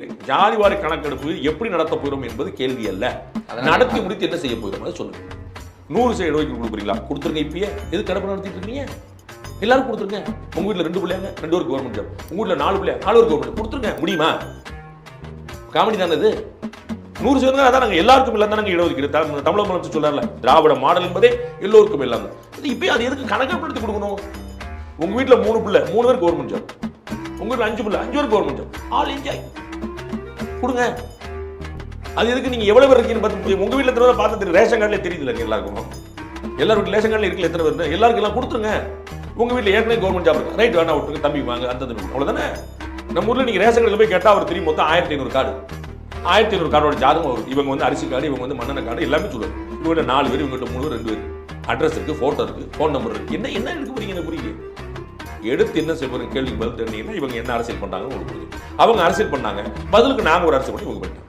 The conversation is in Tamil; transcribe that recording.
ஜாதிவாரி கணக்கெடுப்பு எப்படி நடத்த போகிறோம் என்பது கேள்வி அல்ல. நடத்தி முடித்து என்ன செய்ய போகிறோம் சொல்லுங்க. நூறு சைடு இடஒதுக்கீடு கொடுக்குறீங்களா? கொடுத்துருங்க இப்பயே. எது கடமை நடத்திட்டு இருக்கீங்க? எல்லாரும் கொடுத்துருங்க. உங்க வீட்ல ரெண்டு பிள்ளைங்க ரெண்டு பேருக்கு கவர்மெண்ட் ஜாப் உங்க வீட்ல நாலு பிள்ளைங்க நாலு பேருக்கு கவர்மெண்ட் கொடுத்துருங்க. முடியுமா? காமெடி தானே இது? நூறு சதவீதம் அதான் நாங்கள் எல்லாருக்கும் இல்லை தானே இடஒதுக்கீடு. தமிழ் தமிழக முதலமைச்சர் சொல்லார்ல திராவிட மாடல் என்பதே எல்லோருக்கும் இது இப்போ அது எதுக்கு கணக்கெடுத்து கொடுக்கணும்? உங்க வீட்ல மூணு பிள்ளை மூணு பேர் கவர்மெண்ட் ஜாப் உங்க வீட்ல அஞ்சு பிள்ளை அஞ்சு பேர் கவர்மெண்ட் ஜாப் ஆல் என்ஜாய் கொடுங்க. அது எதுக்கு நீங்க எவ்வளவு பேர் இருக்கீங்கன்னு பார்த்து உங்க வீட்டில் எத்தனை பேர் பார்த்து தெரியும்? ரேஷன் கார்டுல இல்லைங்க எல்லாருக்கும். எல்லாரும் ரேஷன் கார்டுல இருக்குல்ல எத்தனை பேர் எல்லாருக்கும் எல்லாம் கொடுத்துருங்க. உங்க வீட்டில் ஏற்கனவே கவர்மெண்ட் ஜாப் இருக்கு. ரைட் வேணா விட்டுருங்க. தம்பி வாங்க அந்த தம்பி அவ்வளோதானே நம்ம ஊரில் நீங்க ரேஷன் கார்டில் போய் கேட்டா அவர் தெரியும். மொத்தம் ஆயிரத்தி ஐநூறு கார்டு. ஆயிரத்தி ஐநூறு கார்டோட ஜாதகம் வரும். இவங்க வந்து அரிசி கார்டு இவங்க வந்து மன்னன கார்டு எல்லாமே சொல்லுவாங்க. இவங்க நாலு பேர் இவங்ககிட்ட மூணு பேர் ரெண்டு பேர். அட்ரஸ் இருக்கு போட்டோ இருக்கு ஃபோன் நம்பர் இருக்கு. என்ன என்ன எடுக்க போறீங்க எனக்கு புரியுது எடுத்து என்ன செய்ய கேள்வி கேள்விக்கு பதில் தெரிஞ்சீங்கன்னா இவங்க என்ன அரசியல் பண்ணாங்கன்னு உங்களுக்கு அவங்க அரசியல் பண்ணாங்க. பதிலுக்கு நாங்கள் ஒரு அரசியல் பண்ணி இவங்க பண்ணிட்டாங்க.